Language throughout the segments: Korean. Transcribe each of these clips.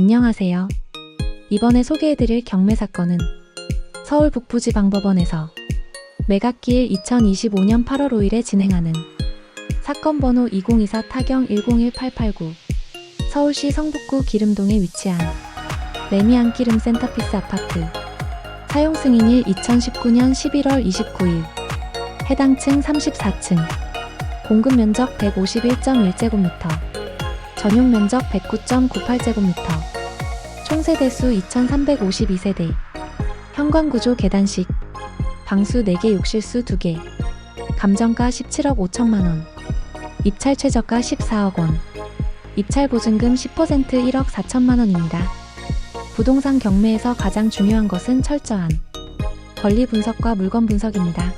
안녕하세요. 이번에 소개해드릴 경매 사건은 서울 북부지방법원에서 매각기일 2025년 8월 5일에 진행하는 사건 번호 2024 타경 101889 서울시 성북구 기름동에 위치한 레미안 기름 센터피스 아파트 사용 승인일 2019년 11월 29일 해당 층 34층 공급 면적 151.1제곱미터 전용 면적 109.98제곱미터. 총 세대수 2352세대. 현관구조 계단식. 방수 4개 욕실수 2개. 감정가 17억 5천만원. 입찰 최저가 14억 원. 입찰 보증금 10% 1억 4천만원입니다. 부동산 경매에서 가장 중요한 것은 철저한 권리 분석과 물건 분석입니다.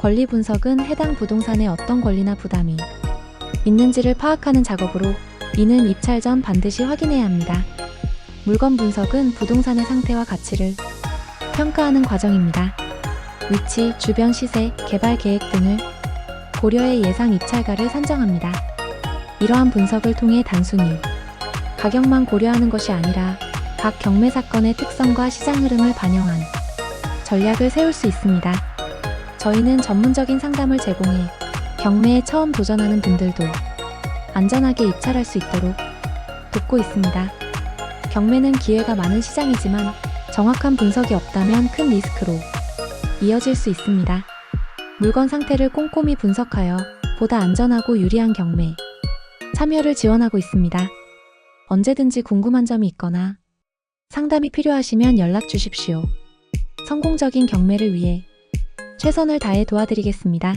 권리 분석은 해당 부동산의 어떤 권리나 부담이 있는지를 파악하는 작업으로 이는 입찰 전 반드시 확인해야 합니다. 물건 분석은 부동산의 상태와 가치를 평가하는 과정입니다. 위치, 주변 시세, 개발 계획 등을 고려해 예상 입찰가를 산정합니다. 이러한 분석을 통해 단순히 가격만 고려하는 것이 아니라 각 경매 사건의 특성과 시장 흐름을 반영한 전략을 세울 수 있습니다. 저희는 전문적인 상담을 제공해 경매에 처음 도전하는 분들도 안전하게 입찰할 수 있도록 돕고 있습니다. 경매는 기회가 많은 시장이지만 정확한 분석이 없다면 큰 리스크로 이어질 수 있습니다. 물건 상태를 꼼꼼히 분석하여 보다 안전하고 유리한 경매 참여를 지원하고 있습니다. 언제든지 궁금한 점이 있거나 상담이 필요하시면 연락 주십시오. 성공적인 경매를 위해 최선을 다해 도와드리겠습니다.